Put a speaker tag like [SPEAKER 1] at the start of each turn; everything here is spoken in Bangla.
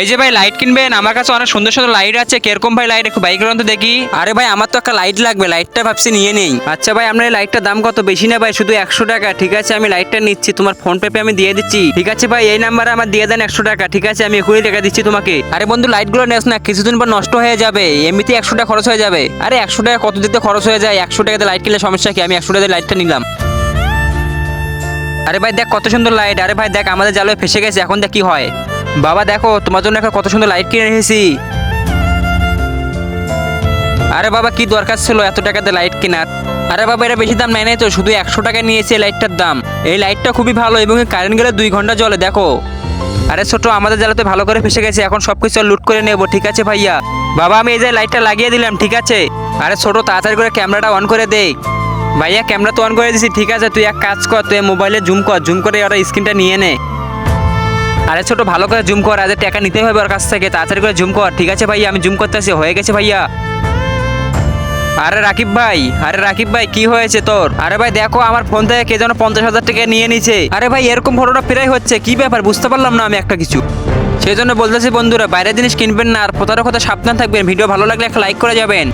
[SPEAKER 1] এই যে ভাই লাইট কিনবেন, আমার কাছে অনেক সুন্দর সুন্দর লাইট আছে, কীরকম ভাই লাইট একটু বাইক তো দেখি। আরে ভাই, আমার তো একটা লাইট লাগবে লাইটটা ভাবছি নিয়ে নেই। আচ্ছা ভাই, আপনার লাইটটার দাম কত? বেশি না ভাই, শুধু একশো টাকা, ঠিক আছে? আমি লাইটটা নিচ্ছি, তোমার ফোন পে আমি দিয়ে দিচ্ছি। ঠিক আছে ভাই, এই নাম্বারে আমার দিয়ে দেন একশো টাকা, ঠিক আছে? আমি এখনই টাকা দিচ্ছি তোমাকে। আরে বন্ধু লাইটগুলো নেস না, কিছুদিন পর নষ্ট হয়ে যাবে, এমনিতে একশো টাকা খরচ হয়ে যাবে। আরে একশো টাকা কত দিতে খরচ হয়ে যায়? একশো টাকাতে লাইট কিনলে সমস্যা কি? আমি একশো টাকাতে লাইটটা নিলাম। আরে ভাই, দেখ কত সুন্দর লাইট আরে ভাই, দেখ আমাদের জালে ফেসে গেছে, এখন দেখ কি হয়। বাবা, দেখো, তোমার জন্য একটা কত সুন্দর লাইট কিনে রেখেছি। আরে বাবা, কি দরকার ছিল এত টাকাতে লাইট কেনার? আরে বাবা, এটা বেশি দাম নেয় নাই তো, শুধু একশো টাকা নিয়েছে এই লাইটটার দাম। এই লাইটটা খুবই ভালো, এবং কারেন্ট গেলে দুই ঘণ্টা জলে দেখো। আরে ছোট, আমাদের জ্বালাতে ভালো করে ফেসে গেছে, এখন সব কিছু লুট করে নেব, ঠিক আছে ভাইয়া? বাবা, আমি এই যে লাইটটা লাগিয়ে দিলাম, ঠিক আছে? আরে ছোট, তাড়াতাড়ি করে ক্যামেরাটা অন করে দে। ভাইয়া ক্যামেরা তো অন করে দিছি, ঠিক আছে, তুই এক কাজ কর, তুই মোবাইলে জুম কর জুম করে ওরা স্ক্রিনটা নিয়ে নে। আরে ছোট, ভালো করে জুম কর আজ টাকা নিতে হবে ওর কাছ থেকে, তাড়াতাড়ি করে জুম কর। ঠিক আছে ভাইয়া, আমি জুম করতেছি, হয়ে গেছে ভাইয়া। আরে রাকিব ভাই, আরে রাকিব ভাই, কি হয়েছে তোর? আরে ভাই, দেখো আমার ফোন থেকে কে যেন পঞ্চাশ হাজার টাকা নিয়ে নিছে আরে ভাই, এরকম ফটোটা প্রায় হচ্ছে, কি ব্যাপার, বুঝতে পারলাম না আমি একটা কিছু। সেই জন্য বলতেছি বন্ধুরা, বাইরের জিনিস কিনবেন না, আর প্রতারক হতে সাবধান থাকবেন, ভিডিও ভালো লাগলে একটা লাইক করে যাবেন।